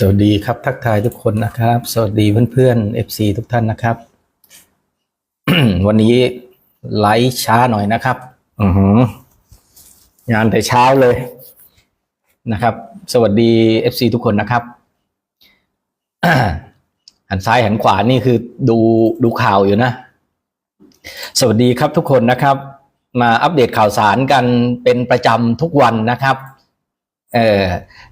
สวัสดีครับ ทักทายทุกคนนะครับ สวัสดีเพื่อนๆ FC ทุกท่านนะครับ วันนี้ไลฟ์ช้าหน่อยนะครับอือหืองานแต่เช้าเลยนะครับ สวัสดี FC ทุกคนนะครับหันซ้ายหันขวานี่คือดูดูข่าวอยู่นะ สวัสดีครับทุกคนนะครับ มาอัปเดตข่าวสารกันเป็นประจำทุกวันนะครับ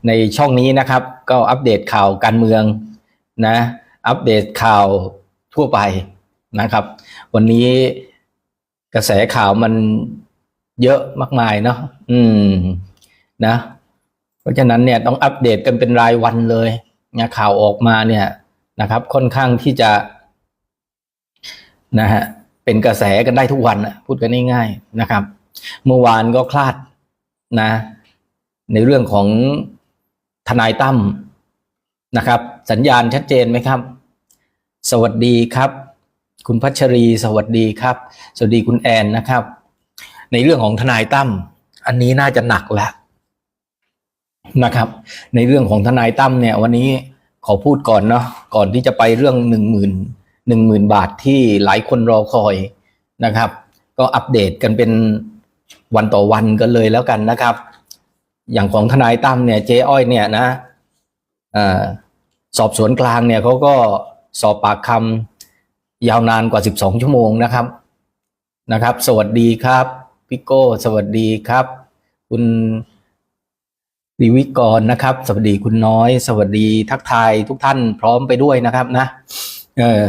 ในช่องนี้นะครับ ก็อัปเดตข่าวการเมืองนะ อัปเดตข่าวทั่วไปนะครับ วันนี้กระแสข่าวมันเยอะมากมายเนาะอืมนะ เพราะฉะนั้นเนี่ยต้องอัปเดตกันเป็นรายวันเลยนะข่าวออกมาเนี่ยนะครับ ค่อนข้างที่จะนะฮะเป็นกระแสกันได้ทุกวันนะพูดกันง่ายๆนะครับ เมื่อวานก็คลาดนะ ในเรื่องของทนายตั้มนะครับ สัญญาณชัดเจนไหมครับ สวัสดีครับ คุณพัชรี สวัสดีครับ สวัสดีคุณแอนนะครับ ในเรื่องของทนายตั้มอันนี้น่าจะหนักแล้วนะครับ ในเรื่องของทนายตั้มเนี่ย วันนี้ขอพูดก่อนเนาะก่อนที่จะไปเรื่องหนึ่งหมื่นหนึ่งหมื่นบาทที่หลายคนรอคอยนะครับ ก็อัปเดตกันเป็นวันต่อวันกันเลยแล้วกันนะครับ อย่างของทนายตั้มเนี่ยเจ๊อ้อยเนี่ยนะอสอบสวนกลางเนี่ยเขาก็สอบปากคำยาวนานกว่า 12 ชั่วโมงนะครับนะครับ สวัสดีครับพี่โก้ สวัสดีครับ คุณดิวิกรนะครับ สวัสดีคุณน้อย สวัสดีทักทายทุกท่านพร้อมไปด้วยนะครับนะเออ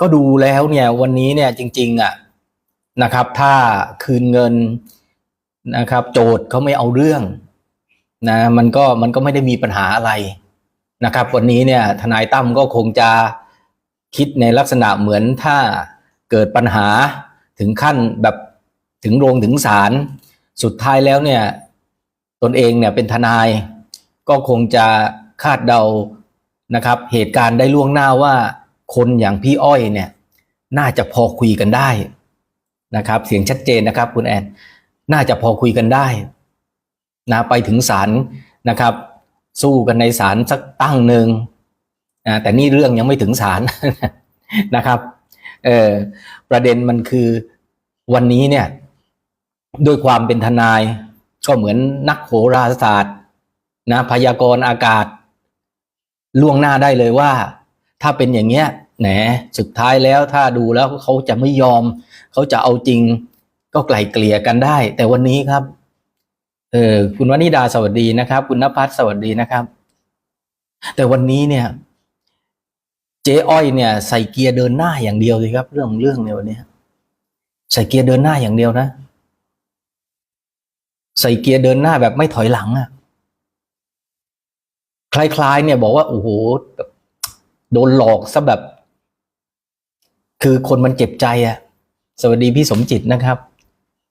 ก็ดูแล้วเนี่ยวันนี้เนี่ยจริง ๆอะนะครับ ถ้าคืนเงินนะครับ โจทย์เขาไม่เอาเรื่อง นะมันก็มันก็ไม่ได้มีปัญหาอะไรนะครับ วันนี้เนี่ยทนายตั้มก็คงจะคิดในลักษณะเหมือนถ้าเกิดปัญหาถึงขั้นแบบถึงโรงถึงศาลสุดท้ายแล้วเนี่ยตนเองเนี่ยเป็นทนายก็คงจะคาดเดานะครับ เหตุการณ์ได้ล่วงหน้าว่าคนอย่างพี่อ้อยเนี่ยน่าจะพอคุยกันได้นะครับ เสียงชัดเจนนะครับคุณแอนน่าจะพอคุยกันได้ นะไปถึงศาลนะครับ สู้กันในศาลสักตั้งหนึ่งนะแต่นี่เรื่องยังไม่ถึงศาลนะครับเออประเด็นมันคือวันนี้เนี่ยด้วยความเป็นทนายก็เหมือนนักโหราศาสตร์นะพยากรณ์อากาศ ล่วงหน้าได้เลยว่า ถ้าเป็นอย่างเงี้ยแหนสุดท้ายแล้วถ้าดูแล้วเขาจะไม่ยอม เขาจะเอาจริง ก็ไกลเกลี่ยกันได้ แต่วันนี้ครับ เออคุณวนิดาสวัสดีนะครับ คุณนภัสสวัสดีนะครับ แต่วันนี้เนี่ย เจ๊อ้อยเนี่ย ใส่เกียร์เดินหน้าอย่างเดียวเลยครับ เรื่องเรื่องในวันนี้ใส่เกียร์เดินหน้าอย่างเดียวนะ ใส่เกียร์เดินหน้าแบบไม่ถอยหลังอะ่ะคล้ายๆ เนี่ยบอกว่าโอ้โหโดนหลอกซะแบบ คือคนมันเจ็บใจอะ่ะ สวัสดีพี่สมจิตนะครับ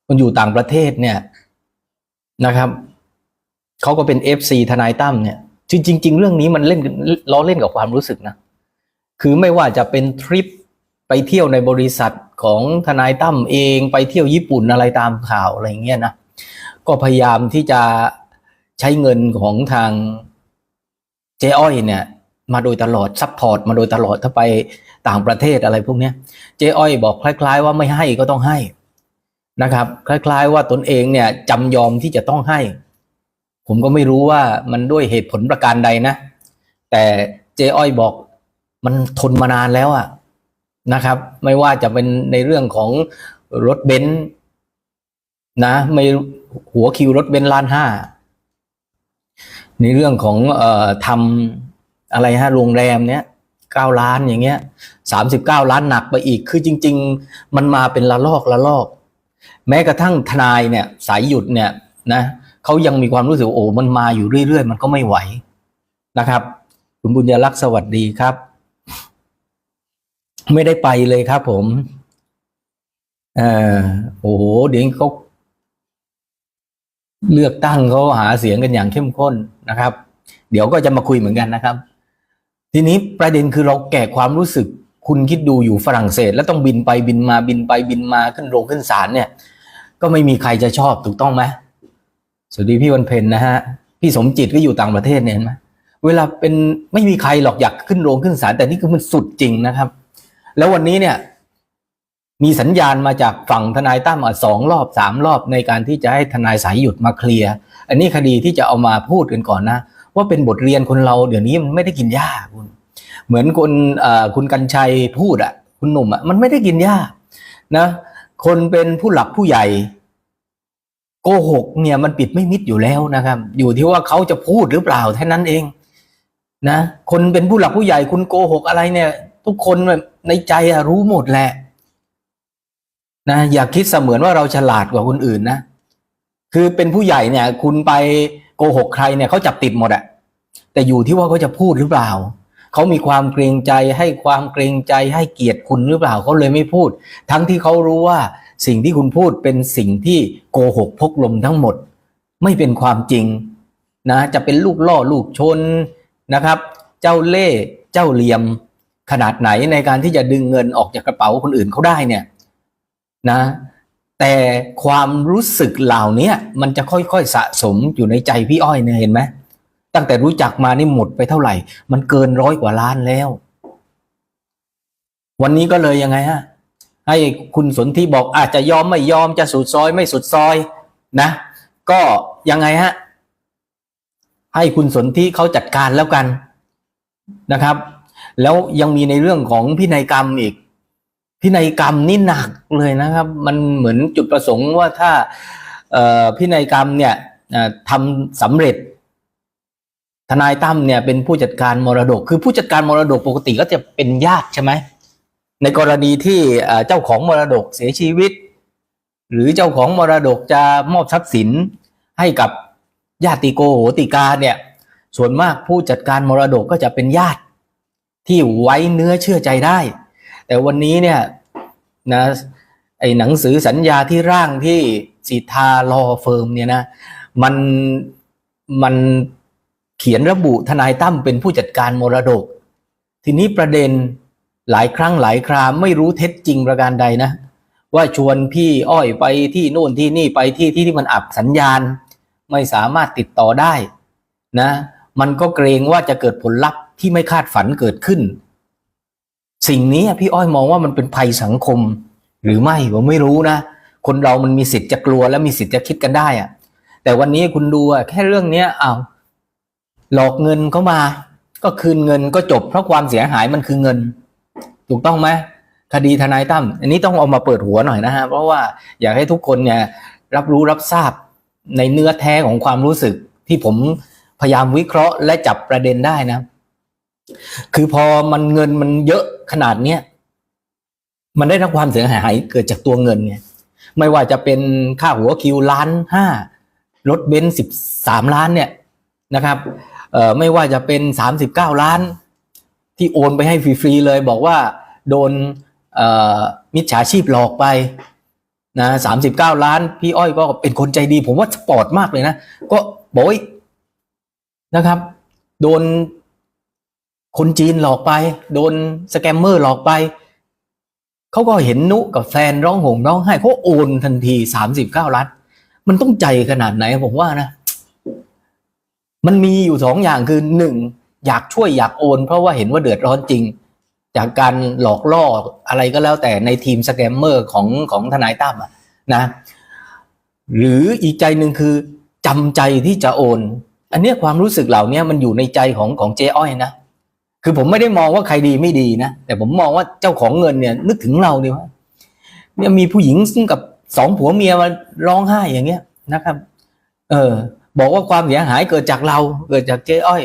คนอยู่ต่างประเทศเนี่ย นะครับเขาก็เป็นเอฟซีทนายตั้มเนี่ยจริงจริงๆเรื่องนี้มันเล่นล้อเล่นกับความรู้สึกนะ คือไม่ว่าจะเป็นทริปไปเที่ยวในบริษัทของทนายตั้มเองไปเที่ยวญี่ปุ่นอะไรตามข่าวอะไรเงี้ยนะก็พยายามที่จะใช้เงินของทางเจ้อ้อยเนี่ย มาโดยตลอดซัพพอร์ตมาโดยตลอดถ้าไปต่างประเทศอะไรพวกเนี้ยเจ้อ้อยบอกคล้าย ๆ ว่าไม่ให้ก็ต้องให้ นะครับ คล้าย ๆ ว่าตนเองเนี่ยจำยอมที่จะต้องให้ ผมก็ไม่รู้ว่ามันด้วยเหตุผลประการใดนะ แต่เจ้อ้อยบอกมันทนมานานแล้วอะนะครับ ไม่ว่าจะเป็นในเรื่องของรถเบนซ์นะ ไม่หัวคิวรถเบนซ์ล้านห้า ในเรื่องของเอ่อทำอะไรฮะโรงแรมเนี้ยเก้าล้านอย่างเงี้ยสามสิบเก้าล้านหนักไปอีก คือจริง ๆ มันมาเป็นละลอกละลอก แม้กระทั่งทนายเนี่ยสายหยุดเนี่ยนะเขายังมีความรู้สึกโอ้มันมาอยู่เรื่อยๆ มันก็ไม่ไหวนะครับ คุณบุญยลักษ์สวัสดีครับ ไม่ได้ไปเลยครับผมเออโอ้โหเดี๋ยวเขาเลือกตั้งเขาหาเสียงกันอย่างเข้มข้นนะครับ เดี๋ยวก็จะมาคุยเหมือนกันนะครับ ทีนี้ประเด็นคือเราแก่ความรู้สึก คุณคิดดูอยู่ฝรั่งเศส แล้วต้องบินไปบินมาบินไปบินมาขึ้นโรงขึ้นศาลเนี่ย ก็ไม่มีใครจะชอบถูกต้องไหมสวัสดีพี่วันเพ็ญนะฮะ พี่สมจิตก็อยู่ต่างประเทศเนี่ยเห็นไหมเวลาเป็นไม่มีใครหรอกอยากขึ้นโรงขึ้นศาลแต่นี่คือมันสุดจริงนะครับ แล้ววันนี้เนี่ย มีสัญญาณมาจากฝั่งทนายตั้มสองรอบสามรอบในการที่จะให้ทนายสายหยุดมาเคลียร์อันนี้คดีที่จะเอามาพูดกันก่อนนะ ว่าเป็นบทเรียนคนเราเดี๋ยวนี้มันไม่ได้กินหญ้าคุณ เหมือนคุณเอ่อคุณกัญชัยพูดอะคุณหนุ่มอะมันไม่ได้กินหญ้านะ คนเป็นผู้หลักผู้ใหญ่ โกหกเนี่ยมันปิดไม่มิดอยู่แล้วนะครับ อยู่ที่ว่าเขาจะพูดหรือเปล่าแค่นั้นเอง นะ คนเป็นผู้หลักผู้ใหญ่คุณโกหกอะไรเนี่ย ทุกคนในใจรู้หมดแหละนะอย่าคิดเสมือนว่าเราฉลาดกว่าคนอื่นนะคือเป็นผู้ใหญ่เนี่ย คุณไปโกหกใครเนี่ยเขาจับติดหมดอะแต่อยู่ที่ว่าเขาจะพูดหรือเปล่า เขามีความเกรงใจให้ความเกรงใจให้เกียรติคุณหรือเปล่าเขาเลยไม่พูด ทั้งที่เขารู้ว่าสิ่งที่คุณพูดเป็นสิ่งที่โกหกพกลมทั้งหมด ไม่เป็นความจริงนะจะเป็นลูกล่อลูกชนนะครับ เจ้าเล่เจ้าเหลี่ยมขนาดไหนในการที่จะดึงเงินออกจากกระเป๋าคนอื่นเขาได้เนี่ยนะแต่ความรู้สึกเหล่านี้มันจะค่อยๆสะสมอยู่ในใจพี่อ้อยเนี่ยเห็นไหม ตั้งแต่รู้จักมานี่หมดไปเท่าไหร่ มันเกินร้อยกว่าล้านแล้ว วันนี้ก็เลยยังไงฮะให้คุณสนธิบอกอาจจะยอมไม่ยอมจะสุดซอยไม่สุดซอยนะ ก็ยังไงฮะให้คุณสนธิเขาจัดการแล้วกันนะครับ แล้วยังมีในเรื่องของพินัยกรรมอีก พินัยกรรมนี่หนักเลยนะครับ มันเหมือนจุดประสงค์ว่าถ้าพินัยกรรมเนี่ยทำสำเร็จ ทนายตั้มเนี่ยเป็นผู้จัดการมรดก คือผู้จัดการมรดกปกติก็จะเป็นญาติใช่ไหมในกรณีที่เจ้าของมรดกเสียชีวิต หรือเจ้าของมรดกจะมอบทรัพย์สินให้กับญาติโกโหติกาเนี่ย ส่วนมากผู้จัดการมรดกก็จะเป็นญาติ ที่ไว้เนื้อเชื่อใจได้ แต่วันนี้เนี่ยนะไอหนังสือสัญญาที่ร่างที่สิทธารอเฟิร์มเนี่ยนะมันมัน เขียนระบุทนายตั้มเป็นผู้จัดการมรดก ทีนี้ประเด็นหลายครั้งหลายคราไม่รู้เท็จจริงประการใดนะ ว่าชวนพี่อ้อยไปที่โน่นที่นี่ไปที่ที่ที่มันอับสัญญาณ ไม่สามารถติดต่อได้นะ มันก็เกรงว่าจะเกิดผลลัพธ์ที่ไม่คาดฝันเกิดขึ้น สิ่งนี้พี่อ้อยมองว่ามันเป็นภัยสังคม หรือไม่ผมไม่รู้นะ คนเรามันมีสิทธิ์จะกลัวและมีสิทธิ์จะคิดกันได้อะแต่วันนี้คุณดูแค่เรื่องเนี้ยอ้าว หลอกเงินเขามา ก็คืนเงินก็จบเพราะความเสียหายมันคือเงิน ถูกต้องไหมคดีทนายตั้มอันนี้ต้องเอามาเปิดหัวหน่อยนะฮะเพราะว่าอยากให้ทุกคนเนี่ยรับรู้รับทราบในเนื้อแท้ของความรู้สึกที่ผมพยายามวิเคราะห์และจับประเด็นได้นะ คือพอมันเงินมันเยอะขนาดเนี้ยมันได้รับความเสียหายเกิดจากตัวเงินเนี่ยไม่ว่าจะเป็นค่าหัวคิวล้านห้ารถเบนซ์สิบสามล้านเนี่ยนะครับ ไม่ว่าจะเป็นสามสิบเก้าล้าน ที่โอนไปให้ฟรีๆเลย บอกว่าโดนมิจฉาชีพหลอกไปนะสามสิบเก้าล้าน พี่อ้อยก็เป็นคนใจดี ผมว่าสปอร์ตมากเลยนะ ก็บอกว่านะครับ โดนคนจีนหลอกไป โดนสแกมเมอร์หลอกไป เขาก็เห็นนุกับแฟนร้องห่มร้องไห้เขาโอนทันทีสามสิบเก้าล้าน มันต้องใจขนาดไหนผมว่านะ มันมีอยู่สองอย่างคือหนึ่งอยากช่วยอยากโอน เพราะว่าเห็นว่าเดือดร้อนจริง จากการหลอกล่ออะไรก็แล้วแต่ในทีมสแกมเมอร์ของของทนายตั้มนะ หรืออีกใจหนึ่งคือจำใจที่จะโอน อันเนี้ยความรู้สึกเหล่านี้มันอยู่ในใจของของเจ๊อ้อยนะคือผมไม่ได้มองว่าใครดีไม่ดีนะแต่ผมมองว่าเจ้าของเงินเนี่ย นึกถึงเราดีว่าเนี่ยมีผู้หญิงซึ่งกับสองผัวเมียมาร้องไห้อย่างเงี้ยนะครับ เออ บอกว่าความเสียหายเกิดจากเราเกิดจากเจ๊อ้อย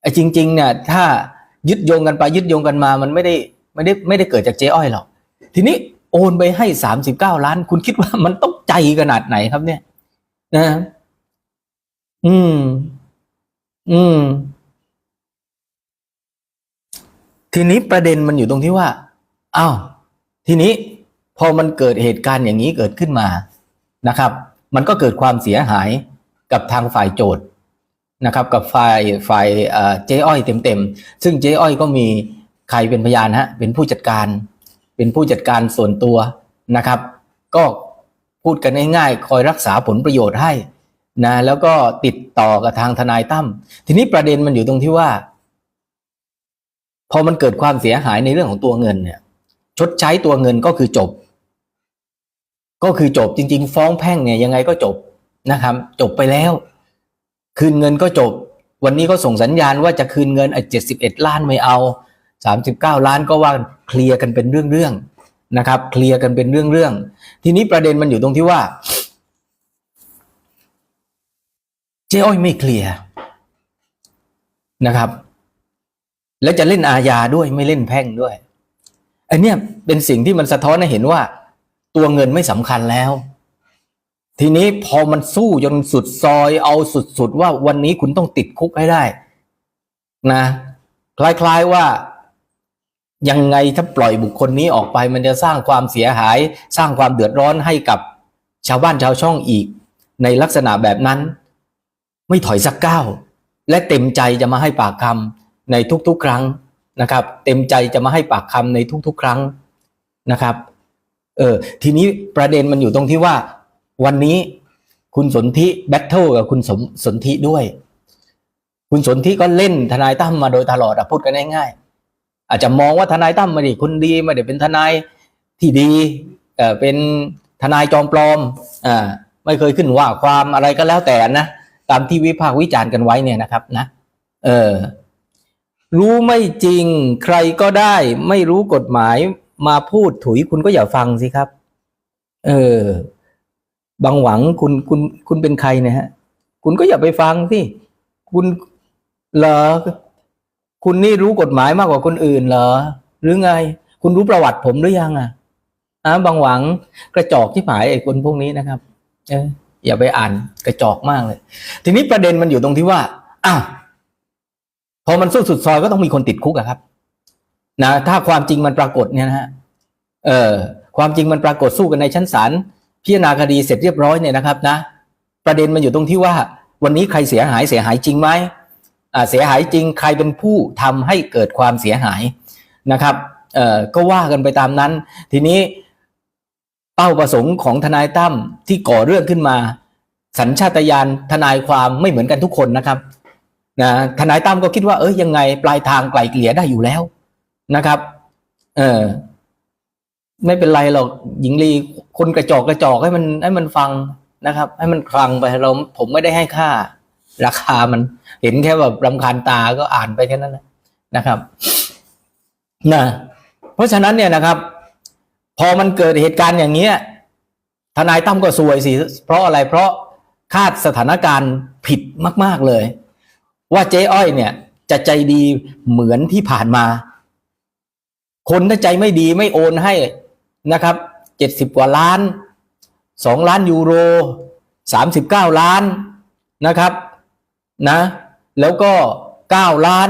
ไอ้จริง ๆ เนี่ย ถ้ายึดโยงกันไปยึดโยงกันมา มันไม่ได้ไม่ได้ไม่ได้เกิดจากเจ๊อ้อยหรอกทีนี้โอนไปให้สามสิบเก้าล้าน คุณคิดว่ามันต้องใจขนาดไหนครับเนี่ย นะ อืม อืม ทีนี้ประเด็นมันอยู่ตรงที่ว่าอ้าวทีนี้พอมันเกิดเหตุการณ์อย่างนี้เกิดขึ้นมานะครับ มันก็เกิดความเสียหาย กับทางฝ่ายโจทย์นะครับ กับฝ่ายฝ่ายเจ๊อ้อยเต็มๆ ซึ่งเจ๊อ้อยก็มีใครเป็นพยานฮะเป็นผู้จัดการ เป็นผู้จัดการส่วนตัวนะครับ ก็พูดกันง่ายๆ คอยรักษาผลประโยชน์ให้นะแล้วก็ติดต่อกับทางทนายตั้มทีนี้ประเด็นมันอยู่ตรงที่ว่า พอมันเกิดความเสียหายในเรื่องของตัวเงินเนี่ย ชดใช้ตัวเงินก็คือจบ ก็คือจบจริง ๆ ฟ้องแพ่งเนี่ยยังไงก็จบ นะครับ จบไปแล้ว คืนเงินก็จบ วันนี้ก็ส่งสัญญาณว่าจะคืนเงินไอ้เจ็ดสิบเอ็ดล้านไม่เอาสามสิบเก้าล้านก็ว่าเคลียร์กันเป็นเรื่องๆนะครับ เคลียร์กันเป็นเรื่องๆทีนี้ประเด็นมันอยู่ตรงที่ว่า เจ้อ้อยไม่เคลียร์นะครับ แล้วจะเล่นอาญาด้วยไม่เล่นแพ่งด้วยอันเนี้ยเป็นสิ่งที่มันสะท้อนให้เห็นว่า ตัวเงินไม่สำคัญแล้ว ทีนี้พอมันสู้จนสุดซอยเอาสุดๆว่าวันนี้คุณต้องติดคุกให้ได้ นะ คล้ายๆว่ายังไงถ้าปล่อยบุคคลนี้ออกไป มันจะสร้างความเสียหาย สร้างความเดือดร้อนให้กับชาวบ้านชาวช่องอีก ในลักษณะแบบนั้น ไม่ถอยสักก้าวและเต็มใจจะมาให้ปากคำในทุกๆ ครั้งนะครับ เต็มใจจะมาให้ปากคำในทุกๆ ครั้งนะครับ เออทีนี้ประเด็นมันอยู่ตรงที่ว่า วันนี้คุณสนธิแบทเทิลกับคุณสมสนธิด้วย คุณสนธิก็เล่นทนายตั้มมาโดยตลอดอะพูดกันง่ายๆอาจจะมองว่าทนายตั้มไม่ได้คนดีไม่ได้เป็นทนายที่ดีเออเป็นทนายจอมปลอมอ่าไม่เคยขึ้นว่าความอะไรก็แล้วแต่นะตามที่วิพากษ์วิจารณ์กันไว้เนี่ยนะครับนะ เออรู้ไม่จริงใครก็ได้ ไม่รู้กฎหมายมาพูดถุยคุณก็อย่าฟังสิครับ เออ บางหวังคุณคุณคุณเป็นใครเนะฮะ คุณก็อย่าไปฟังสิคุณเหรอคุณนี่รู้กฎหมายมากกว่าคนอื่นเหรอ หรือไง คุณรู้ประวัติผมหรือยังอะอ่าบางหวังกระจอกที่ผายไอ้คนพวกนี้นะครับ เอออย่าไปอ่านกระจอกมากเลย ทีนี้ประเด็นมันอยู่ตรงที่ว่าอ้าวพอมันสู้สุดซอยก็ต้องมีคนติดคุกอะครับ นะ ถ้าความจริงมันปรากฏเนี่ยนะฮะเออความจริงมันปรากฏสู้กันในชั้นศาล พิจารณาคดีเสร็จเรียบร้อยเนี่ยนะครับนะประเด็นมันอยู่ตรงที่ว่า วันนี้ใครเสียหายเสียหายจริงไหมอ่าเสียหายจริงใครเป็นผู้ทำให้เกิดความเสียหายนะครับเอ่อก็ว่ากันไปตามนั้น ทีนี้เป้าประสงค์ของทนายตั้มที่ก่อเรื่องขึ้นมา สัญชาตญาณทนายความไม่เหมือนกันทุกคนนะครับนะทนายตั้มก็คิดว่าเอ้ยยังไงปลายทางไกลเกลี่ยได้อยู่แล้วนะครับ เออ ไม่เป็นไรหรอกหญิงลีคนกระจอกกระจอกให้มันให้มันฟังนะครับ ให้มันคลังไปเราผมไม่ได้ให้ค่า ราคามันเห็นแค่แบบรำคาญตาก็อ่านไปแค่นั้นนะนะครับนะเพราะฉะนั้นเนี่ยนะครับ พอมันเกิดเหตุการณ์อย่างเงี้ยทนายตั้มก็ซวยสิเพราะอะไรเพราะคาดสถานการณ์ผิดมาก ๆเลย ว่าเจ๊อ้อยเนี่ย จะใจดีเหมือนที่ผ่านมา คนถ้าใจไม่ดีไม่โอนให้ นะครับเจ็ดสิบกว่าล้านสองล้านยูโรสามสิบเก้าล้านนะครับนะแล้วก็เก้าล้าน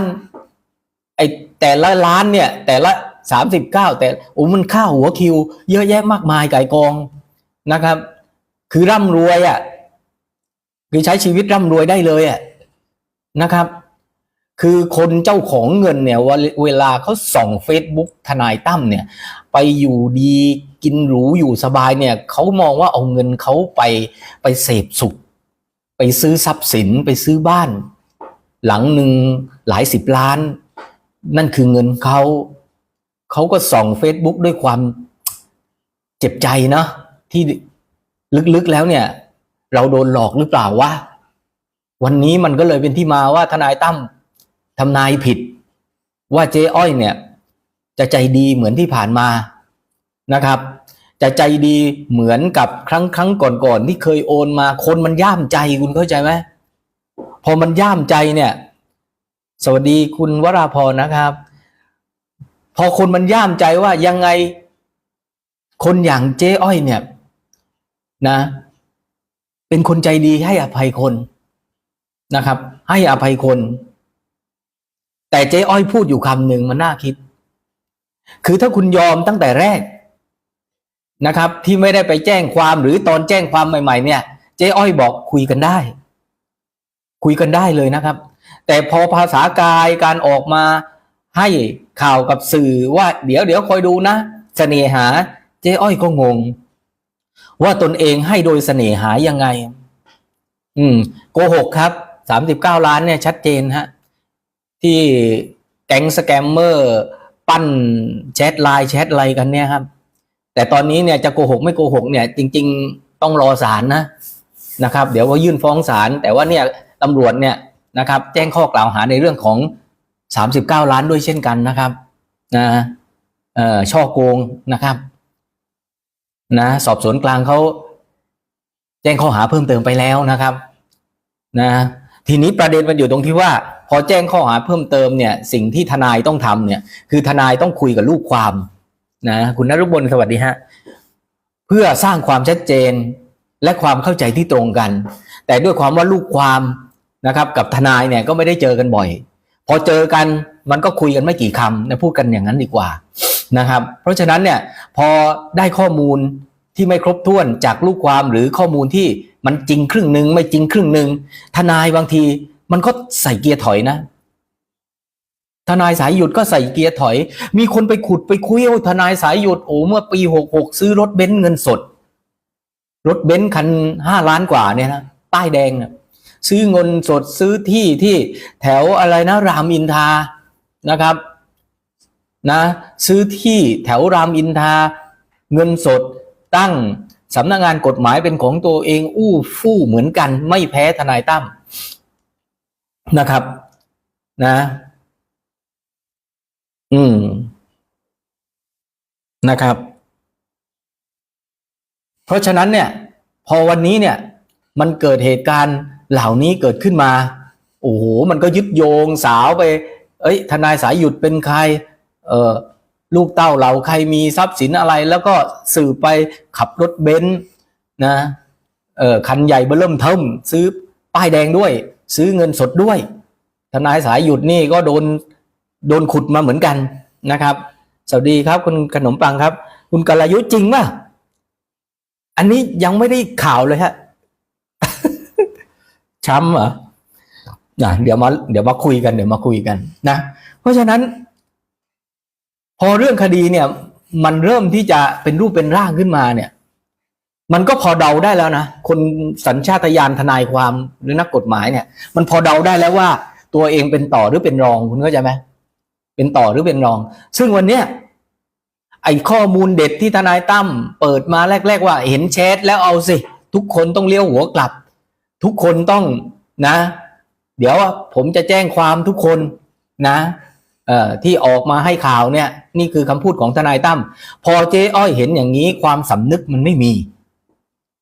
ไอแต่ละล้านเนี่ยแต่ละสามสิบเก้าแต่โอ้มันค่าหัวคิว เยอะแยะมากมายไก่กองนะครับ คือร่ำรวยอะ่ะคือใช้ชีวิตร่ำรวยได้เลยอะ่ะนะครับ คือคนเจ้าของเงินเนี่ยเวลาเขาส่องเฟซบุ๊กทนายตั้มเนี่ย ไปอยู่ดีกินหรูอยู่สบายเนี่ยเขามองว่าเอาเงินเขาไปไปเสพสุข ไปซื้อทรัพย์สินไปซื้อบ้าน หลังหนึ่งหลายสิบล้าน นั่นคือเงินเขาเขาก็ส่องเฟซบุ๊กด้วยความเจ็บใจเนาะที่ลึกๆแล้วเนี่ย เราโดนหลอกหรือเปล่าวะวันนี้มันก็เลยเป็นที่มาว่าทนายตั้ม ทำนายผิด ว่าเจ๊อ้อยเนี่ยจะใจดีเหมือนที่ผ่านมานะครับ จะใจดีเหมือนกับครั้งครั้งก่อนๆที่เคยโอนมาคนมันย่ามใจคุณเข้าใจไหมพอมันย่ามใจเนี่ย สวัสดีคุณวราพรนะครับ พอคนมันย่ามใจว่ายังไง คนอย่างเจ๊อ้อยเนี่ยนะ เป็นคนใจดีให้อภัยคนนะครับ ให้อภัยคน แต่เจ๊อ้อยพูดอยู่คำหนึ่งมันน่าคิด คือถ้าคุณยอมตั้งแต่แรกนะครับ ที่ไม่ได้ไปแจ้งความหรือตอนแจ้งความใหม่ ๆ เนี่ย เจ๊อ้อยบอกคุยกันได้ คุยกันได้เลยนะครับ แต่พอภาษากายการออกมาให้ข่าวกับสื่อว่าเดี๋ยวเดี๋ยวคอยดูนะเสน่หา เจ๊อ้อยก็งง ว่าตนเองให้โดยเสน่หายังไง อืม โกหกครับสามสิบเก้าล้านเนี่ยชัดเจนฮะ ที่แก๊งสแกมเมอร์ปั้นแชทไลน์แชทอะไรกันเนี่ยครับ แต่ตอนนี้เนี่ยจะโกหกไม่โกหกเนี่ยจริง ๆ ต้องรอศาลนะนะครับ เดี๋ยวก็ยื่นฟ้องศาลแต่ว่าเนี่ยตำรวจเนี่ยนะครับ แจ้งข้อกล่าวหาในเรื่องของสามสิบเก้าล้านด้วยเช่นกันนะครับนะเอ่อช่อโกงนะครับนะสอบสวนกลางเขาแจ้งข้อหาเพิ่มเติมไปแล้วนะครับ นะ ทีนี้ประเด็นมันอยู่ตรงที่ว่า พอแจ้งข้อหาเพิ่มเติมเนี่ยสิ่งที่ทนายต้องทำเนี่ย คือทนายต้องคุยกับลูกความนะคุณนรุบลสวัสดีฮะเพื่อสร้างความชัดเจนและความเข้าใจที่ตรงกัน แต่ด้วยความว่าลูกความนะครับ กับทนายเนี่ยก็ไม่ได้เจอกันบ่อย พอเจอกันมันก็คุยกันไม่กี่คำนะพูดกันอย่างนั้นดีกว่านะครับ เพราะฉะนั้นเนี่ยพอได้ข้อมูล ที่ไม่ครบถ้วนจากลูกความหรือข้อมูลที่มันจริงครึ่งหนึ่งไม่จริงครึ่งหนึ่งทนายบางทีมันก็ใส่เกียร์ถอยนะ ทนายสายหยุดก็ใส่เกียร์ถอย มีคนไปขุดไปคุยว่าทนายสายหยุดโอ้เมื่อปีหกหกซื้อรถเบนซ์เงินสด รถเบนซ์คันห้าล้านกว่าเนี่ยนะป้ายแดงนะซื้อเงินสดซื้อที่ที่แถวอะไรนะ รามอินทานะครับนะ ซื้อที่แถวรามอินทาเงินสด ตั้งสำนักงานกฎหมายเป็นของตัวเองอู้ฟู่เหมือนกัน ไม่แพ้ทนายตั้มนะครับนะ อืมนะครับ เพราะฉะนั้นเนี่ย พอวันนี้เนี่ย มันเกิดเหตุการณ์เหล่านี้เกิดขึ้นมา โอ้โห มันก็ยึดโยงสาวไป เอ้ย ทนายสายหยุดเป็นใคร เออ ลูกเต้าเราใครมีทรัพย์สินอะไร แล้วก็สืบไปขับรถเบนซ์นะเออคันใหญ่เบอร์เริ่มเทิมซื้อป้ายแดงด้วย ซื้อเงินสดด้วย ทนายสายหยุดนี่ก็โดนโดนขุดมาเหมือนกันนะครับ สวัสดีครับคุณขนมปังครับ คุณกลยุทธ์จริงป่ะอันนี้ยังไม่ได้ข่าวเลยฮะช้ำเหรอนะเดี๋ยวมาเดี๋ยวมาคุยกันเดี๋ยวมาคุยกันนะ เพราะฉะนั้น พอเรื่องคดีเนี่ย มันเริ่มที่จะเป็นรูปเป็นร่างขึ้นมาเนี่ย มันก็พอเดาได้แล้วนะ คนสัญชาตญาณทนายความหรือนักกฎหมายเนี่ย มันพอเดาได้แล้วว่า ตัวเองเป็นต่อหรือเป็นรองคุณเข้าใจไหมเป็นต่อหรือเป็นรอง ซึ่งวันเนี้ยไอ้ข้อมูลเด็ดที่ทนายตั้มเปิดมาแรก ๆ ว่าเห็นแชทแล้วเอาสิ ทุกคนต้องเลี้ยวหัวกลับ ทุกคนต้องนะ เดี๋ยวผมจะแจ้งความทุกคนนะ ที่ออกมาให้ข่าวเนี่ย นี่คือคำพูดของทนายตั้มพอเจ๊อ้อยเห็นอย่างนี้ความสำนึกมันไม่มี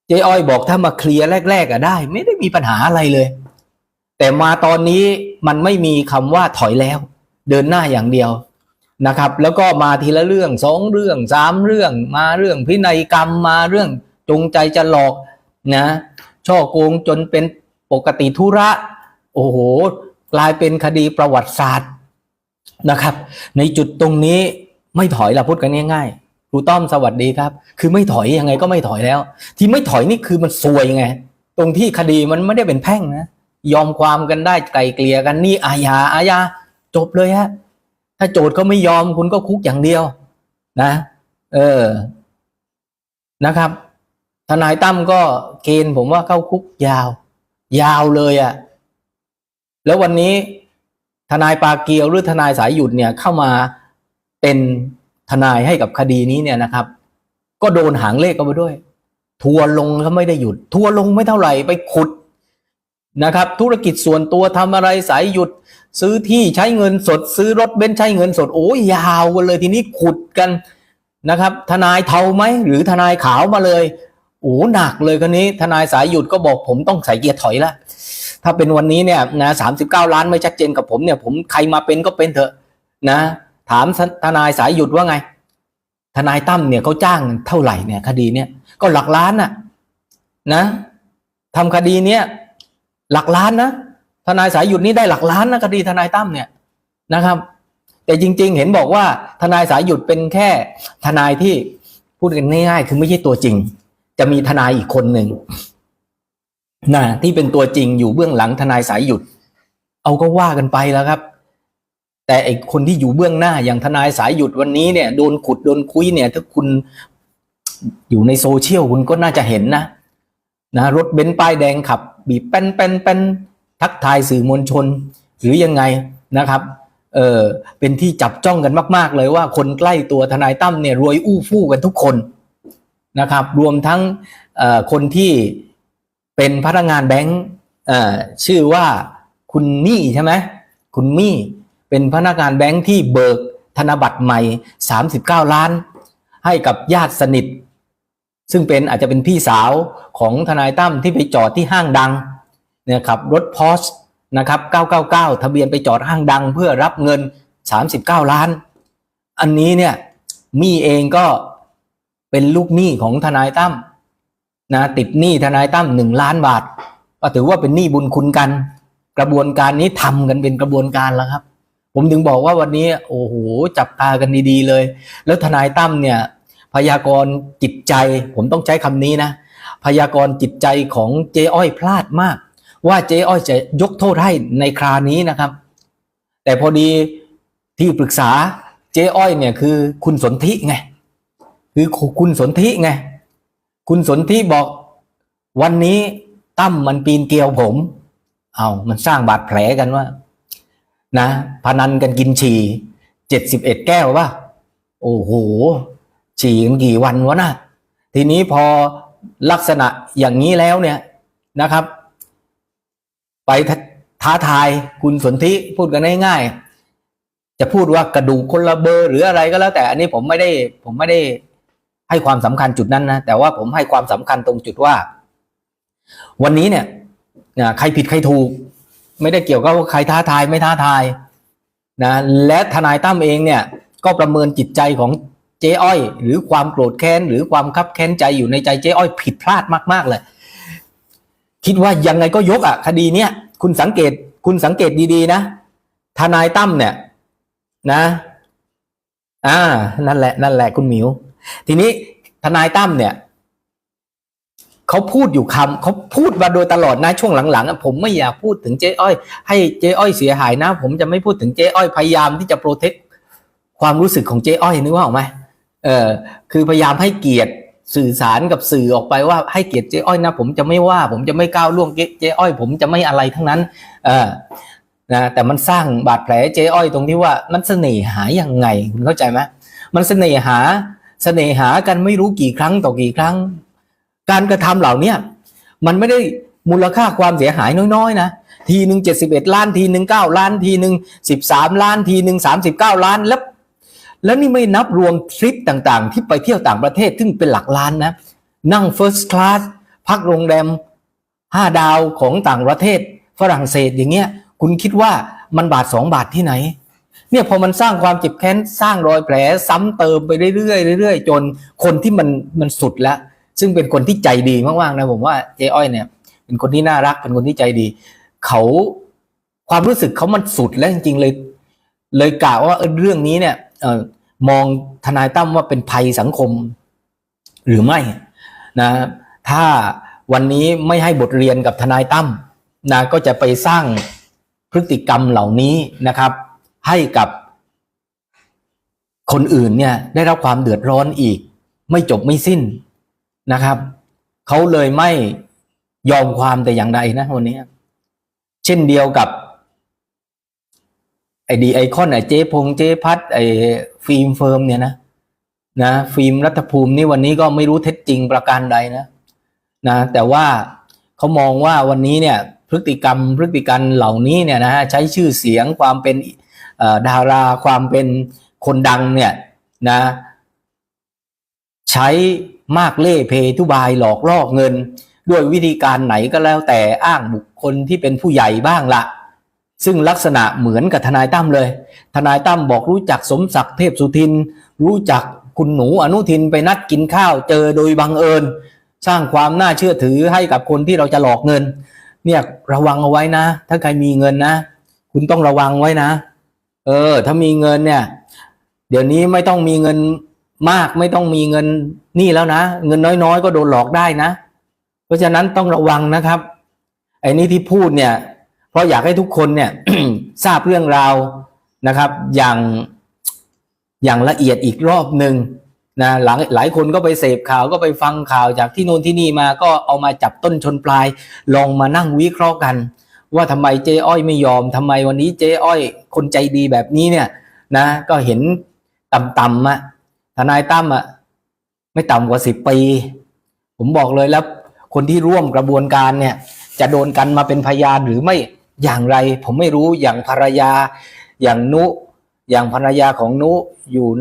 เจ๊อ้อยบอกถ้ามาเคลียร์แรกๆอะได้ ไม่ได้มีปัญหาอะไรเลย แต่มาตอนนี้มันไม่มีคำว่าถอยแล้ว เดินหน้าอย่างเดียวนะครับ แล้วก็มาทีละเรื่องสองเรื่องสามเรื่อง มาเรื่องพินัยกรรมมาเรื่องจงใจจะหลอกนะช่อโกงจนเป็นปกติธุระ โอ้โห กลายเป็นคดีประวัติศาสตร์ นะครับ ในจุดตรงนี้ไม่ถอยเราพูดกันง่ายๆครูต้อมสวัสดีครับ คือไม่ถอยยังไงก็ไม่ถอยแล้ว ที่ไม่ถอยนี่คือมันซวยไง ตรงที่คดีมันไม่ได้เป็นแพ่งนะยอมความกันได้ไกลเกลี่ยกันนี่อาญาอาญาจบเลยฮะถ้าโจทย์เขาไม่ยอมคุณก็คุกอย่างเดียว นะ เออนะครับ ทนายตั้มก็เกณฑ์ผมว่าเข้าคุกยาว ยาวเลยอะ่ะ แล้ววันนี้ ทนายปาเกียวหรือทนายสายหยุดเนี่ยเข้ามาเป็นทนายให้กับคดีนี้เนี่ยนะครับ ก็โดนหางเลขเข้าไปด้วย ทัวลงเขาไม่ได้หยุด ทัวลงไม่เท่าไหร่ไปขุดนะครับ ธุรกิจส่วนตัวทำอะไรสายหยุด ซื้อที่ใช้เงินสด ซื้อรถเบนซ์ใช้เงินสดโอ้ยยาวกันเลยทีนี้ขุดกันนะครับ ทนายเทาไหมหรือทนายขาวมาเลยโอ้หนักเลยคนนี้ ทนายสายหยุดก็บอกผมต้องใส่เกียร์ถอยละ ถ้าเป็นวันนี้เนี่ยนะสามสิบเก้าล้านไม่ชัดเจนกับผมเนี่ย ผมใครมาเป็นก็เป็นเถอะนะ ถามทนายสายหยุดว่าไง ทนายตั้มเนี่ยเขาจ้างเท่าไหร่เนี่ยคดีเนี่ยก็หลักล้านน่ะนะทำคดีเนี้ยหลักล้านนะทนายสายหยุดนี่ได้หลักล้านนะคดีทนายตั้มเนี่ยนะครับ แต่จริง ๆ เห็นบอกว่า ทนายสายหยุดเป็นแค่ทนายที่พูดกันง่ายๆคือไม่ใช่ตัวจริง จะมีทนายอีกคนหนึ่ง นะที่เป็นตัวจริงอยู่เบื้องหลังทนายสายหยุด เอาก็ว่ากันไปแล้วครับ แต่ไอคนที่อยู่เบื้องหน้าอย่างทนายสายหยุดวันนี้เนี่ยโดนขุดโดนคุยเนี่ย ถ้าคุณอยู่ในโซเชียลคุณก็น่าจะเห็นนะนะรถเบนซ์ป้ายแดงขับ บีบเป็นเป็นเป็นทักทายสื่อมวลชน หรือยังไงนะครับเออเป็นที่จับจ้องกันมาก ๆ เลยว่าคนใกล้ตัวทนายตั้มเนี่ยรวยอู้ฟู่กันทุกคนนะครับ รวมทั้งคนที่ เป็นพนักงานแบงค์ชื่อว่าคุณมี่ใช่ไหมคุณมี่เป็นพนักงานแบงค์ที่เบิกธนบัตรใหม่ 39 ล้าน ให้กับญาติสนิท ซึ่งเป็นอาจจะเป็นพี่สาวของทนายตั้มที่ไปจอดที่ห้างดังเนี่ยขับรถพอชนะครับ 999 ทะเบียนไปจอดห้างดังเพื่อรับเงิน 39 ล้าน อันนี้เนี่ยมี่เองก็เป็นลูกหนี้ของทนายตั้ม นะติดหนี้ทนายตั้มหนึ่งล้านบาท ก็ถือว่าเป็นหนี้บุญคุณกัน กระบวนการนี้ทำกันเป็นกระบวนการแล้วครับ ผมถึงบอกว่าวันนี้ โอ้โหจับตากันดีๆเลย แล้วทนายตั้มเนี่ย พยากรณ์จิตใจ ผมต้องใช้คำนี้นะ พยากรณ์จิตใจของเจ๊อ้อยพลาดมาก ว่าเจ๊อ้อยจะยกโทษให้ในครานี้นะครับ แต่พอดีที่ปรึกษาเจ๊อ้อยเนี่ยคือคุณสนธิไงคือคุณสนธิไง คุณสนธิบอก วันนี้ตั้มมันปีนเกลียวผม เอามันสร้างบาดแผลกันว่า นะพนันกันกินฉี่เจ็ดสิบเอ็ดแก้วป่ะโอ้โหฉี่กันกี่วันวะนะทีนี้พอลักษณะอย่างนี้แล้วเนี่ยนะครับ ไปทท้าทายคุณสนธิพูดกันง่ายๆจะพูดว่ากระดูกคนละเบอร์หรืออะไรก็แล้วแต่อันนี้ผมไม่ได้ผมไม่ได้ ให้ความสำคัญจุดนั้นนะแต่ว่าผมให้ความสำคัญตรงจุดว่า วันนี้เนี่ยใครผิดใครถูก ไม่ได้เกี่ยวกับว่าใครท้าทายไม่ท้าทายนะและทนายตั้มเองเนี่ยก็ประเมินจิตใจของเจ๊อ้อย หรือความโกรธแค้นหรือความคับแค้นใจอยู่ในใจเจ๊อ้อยผิดพลาดมาก ๆ เลย คิดว่ายังไงก็ยกอะ คดีเนี้ยคุณสังเกตคุณสังเกตดีๆนะทนายตั้มเนี่ยนะ อ่า นั่นแหละ นั่นแหละคุณหมิว ทีนี้ทนายตั้มเนี่ยเขาพูดอยู่คำเขาพูดมาโดยตลอดนะช่วงหลังๆผมไม่อยากพูดถึงเจ๊อ้อย ให้เจ๊อ้อยเสียหายนะ ผมจะไม่พูดถึงเจ๊อ้อยพยายามที่จะโปรเทคความรู้สึกของเจ๊อ้อยนึกว่าออกไหมเออคือพยายามให้เกียรติสื่อสารกับสื่อออกไปว่าให้เกียรติเจ๊อ้อยนะ ผมจะไม่ว่า ผมจะไม่ก้าวล่วงเจ๊อ้อย ผมจะไม่อะไรทั้งนั้น เออนะแต่มันสร้างบาดแผลเจ๊อ้อยตรงที่ว่ามันเสน่หายังไงคุณเข้าใจไหมมันเสน่หา เสน่หากันไม่รู้กี่ครั้งต่อกี่ครั้ง การกระทำเหล่าเนี้ยมันไม่ได้มูลค่าความเสียหายน้อยๆนะทีหนึ่งเจ็ดสิบเอ็ดล้านทีหนึ่งเก้าล้านทีหนึ่งสิบสามล้านทีหนึ่งสามสิบเก้าล้านแล้วแล้วนี่ไม่นับรวมทริปต่างๆ ที่ไปเที่ยวต่างประเทศซึ่งเป็นหลักล้านนะ นั่ง First Class พักโรงแรมห้าดาวของต่างประเทศฝรั่งเศสอย่างเงี้ย คุณคิดว่ามันบาทสองบาทที่ไหน เนี่ยพอมันสร้างความเจ็บแค้นสร้างรอยแผล ซ้ำเติมไปเรื่อยๆเรื่อยๆจนคนที่มันมันสุดแล้ว ซึ่งเป็นคนที่ใจดีมากๆนะผมว่าเจ๊อ้อยเนี่ย เป็นคนที่น่ารักเป็นคนที่ใจดี เขาความรู้สึกเขามันสุดแล้วจริงๆเลย เลยกล่าวว่าเรื่องนี้เนี่ยอมองทนายตั้มว่าเป็นภัยสังคม หรือไม่นะ ถ้าวันนี้ไม่ให้บทเรียนกับทนายตั้มนะก็จะไปสร้างพฤติกรรมเหล่านี้นะครับ ให้กับคนอื่นเนี่ยได้รับความเดือดร้อนอีก ไม่จบไม่สิ้นนะครับ เขาเลยไม่ยอมความแต่อย่างใดนะวันนี้ เช่นเดียวกับไอดีไอคอนไอเจพงเจพัดไอฟิล์มเฟิร์มเนี่ยนะนะฟิล์มรัฐภูมินี่วันนี้ก็ไม่รู้เท็จจริงประการใดนะนะแต่ว่าเขามองว่าวันนี้เนี่ยพฤติกรรมพฤติการเหล่านี้เนี่ยนะฮะใช้ชื่อเสียงความเป็น ดาราความเป็นคนดังเนี่ยนะ ใช้มากเล่เพทุบายหลอกล่อเงิน ด้วยวิธีการไหนก็แล้วแต่อ้างบุคคลที่เป็นผู้ใหญ่บ้างละซึ่งลักษณะเหมือนกับทนายตั้มเลย ทนายตั้มบอกรู้จักสมศักดิ์เทพสุทิน รู้จักคุณหนูอนุทินไปนัดกินข้าวเจอโดยบังเอิญ สร้างความน่าเชื่อถือให้กับคนที่เราจะหลอกเงิน เนี่ยระวังเอาไว้นะ ถ้าใครมีเงินนะ คุณต้องระวังไว้นะ เออ ถ้ามีเงินเนี่ย เดี๋ยวนี้ไม่ต้องมีเงินมากไม่ต้องมีเงินนี่แล้วนะ เงินน้อยๆ ก็โดนหลอกได้นะ เพราะฉะนั้นต้องระวังนะครับไอ้นี่ที่พูดเนี่ย เพราะอยากให้ทุกคนเนี่ย ทราบเรื่องราวนะครับ อย่างอย่างละเอียดอีกรอบหนึ่งนะหลังหลายคนก็ไปเสพข่าวก็ไปฟังข่าวจากที่โน่นที่นี่มาก็เอามาจับต้นชนปลาย ลองมานั่งวิเคราะห์กัน ว่าทำไมเจ๊อ้อยไม่ยอมทำไมวันนี้เจ๊อ้อย คนใจดีแบบนี้เนี่ย นะ ก็เห็นต่ำๆอะทนายตั้มอะไม่ต่ำกว่าสิบปี ผมบอกเลยแล้ว คนที่ร่วมกระบวนการเนี่ย จะโดนกันมาเป็นพยานหรือไม่อย่างไร ผมไม่รู้อย่างภรรยา อย่างนุ อย่างภรรยาของนุอยู่ใน